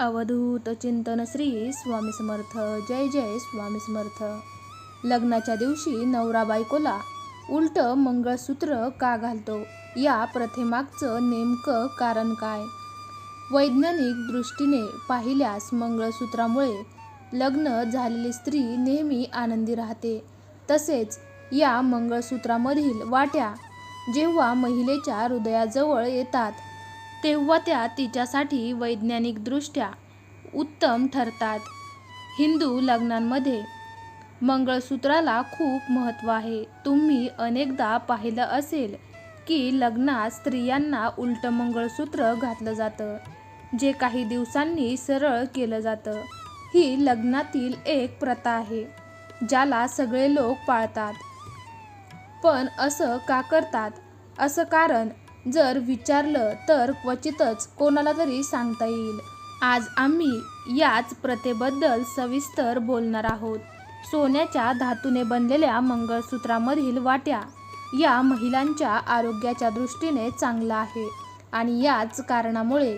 अवधूत चिंतन श्री स्वामी समर्थ. जय जय स्वामी समर्थ. लग्नाच्या दिवशी नवरा बायकोला उलट मंगळसूत्र का घालतो? या प्रथेमागचं नेमकं कारण काय? वैज्ञानिक दृष्टीने पाहिल्यास मंगळसूत्रामुळे लग्न झालेली स्त्री नेहमी आनंदी राहते. तसेच या मंगळसूत्रामधील वाट्या जेव्हा महिलेच्या हृदयाजवळ येतात तेव्हा त्या तिच्यासाठी वैज्ञानिकदृष्ट्या उत्तम ठरतात. हिंदू लग्नांमध्ये मंगळसूत्राला खूप महत्त्व आहे. तुम्ही अनेकदा पाहिलं असेल की लग्नात स्त्रियांना उलट मंगळसूत्र घातलं जातं जे काही दिवसांनी सरळ केलं जातं. ही लग्नातील एक प्रथा आहे ज्याला सगळे लोक पाळतात. पण असं का करतात? असं कारण जर विचारलं तर क्वचितच कोणाला तरी सांगता येईल. आज आम्ही याच प्रथेबद्दल सविस्तर बोलणार आहोत. सोन्याच्या धातूने बनलेल्या मंगळसूत्रामधील वाट्या या महिलांच्या आरोग्याच्या दृष्टीने चांगलं आहे आणि याच कारणामुळे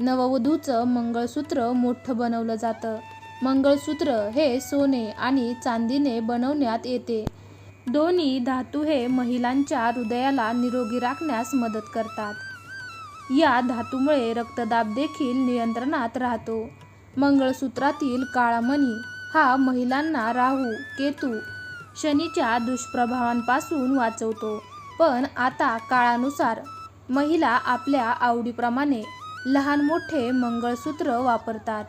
नववधूचं मंगळसूत्र मोठं बनवलं जातं. मंगळसूत्र हे सोने आणि चांदीने बनवण्यात येते. दोन्ही धातू हे महिलांच्या हृदयाला निरोगी राखण्यास मदत करतात. या धातूमुळे रक्तदाब देखील नियंत्रणात राहतो. मंगळसूत्रातील काळामणी हा महिलांना राहू केतू शनीच्या दुष्प्रभावांपासून वाचवतो. पण आता काळानुसार महिला आपल्या आवडीप्रमाणे लहान मोठे मंगळसूत्र वापरतात.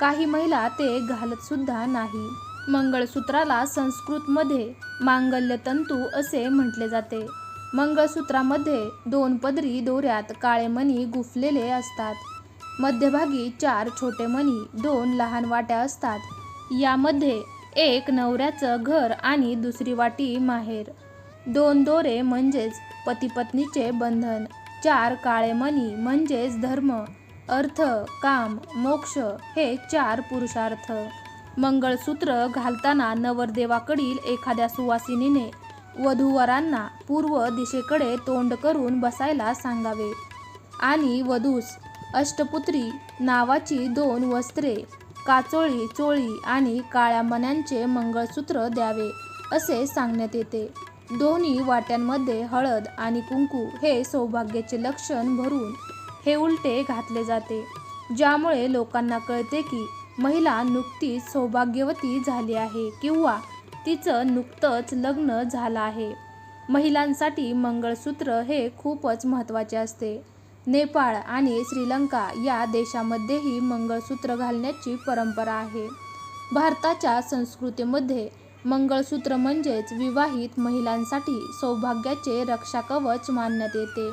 काही महिला ते घालत सुद्धा नाही. मंगळसूत्राला संस्कृतमध्ये मांगल्यतंतू असे म्हटले जाते. मंगळसूत्रामध्ये दोन पदरी दोऱ्यात काळे मणी गुफलेले असतात. मध्यभागी चार छोटे मणी दोन लहान वाट्या असतात. यामध्ये एक नवऱ्याचं घर आणि दुसरी वाटी माहेर. दोन दोरे म्हणजेच पतीपत्नीचे बंधन. चार काळे मणी म्हणजेच धर्म. अर्थ काम मोक्ष हे चार पुरुषार्थ. मंगळसूत्र घालताना नवरदेवाकडील एखाद्या सुवासिनीने वधूवरांना पूर्व दिशेकडे तोंड करून बसायला सांगावे. आणि वधूस अष्टपुत्री नावाची दोन वस्त्रे काचोळी चोळी आणि काळ्या मण्यांचे मंगळसूत्र द्यावे असे सांगण्यात येते. दोन्ही वाट्यांमध्ये हळद आणि कुंकू हे सौभाग्याचे लक्षण भरून हे उलटे घातले जाते ज्यामुळे लोकांना कळते की महिला नुकतीच सौभाग्यवती झाली आहे किंवा तिचं नुकतंच लग्न झालं आहे. महिलांसाठी मंगळसूत्र हे खूपच महत्त्वाचे असते. नेपाळ आणि श्रीलंका या देशामध्येही मंगळसूत्र घालण्याची परंपरा आहे. भारताच्या संस्कृतीमध्ये मंगळसूत्र म्हणजेच विवाहित महिलांसाठी सौभाग्याचे रक्षाकवच मानण्यात येते.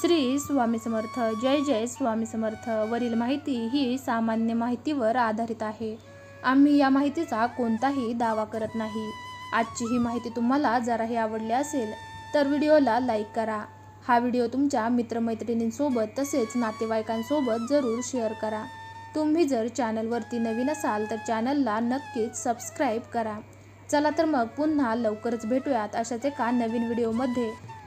श्री स्वामी समर्थ जय जय स्वामी समर्थ. वरील माहिती ही सामान्य माहितीवर आधारित आहे. आम्ही या माहितीचा कोणताही दावा करत नाही. आजची ही माहिती तुम्हाला जराही आवडली असेल तर व्हिडिओला लाईक करा. हा व्हिडिओ तुमच्या मित्रमैत्रिणींसोबत तसेच नातेवाईकांसोबत जरूर शेअर करा. तुम्ही जर चॅनलवरती नवीन असाल तर चॅनलला नक्कीच सबस्क्राईब करा. चला तर मग पुन्हा लवकरच भेटूयात अशाच एका नवीन व्हिडिओमध्ये.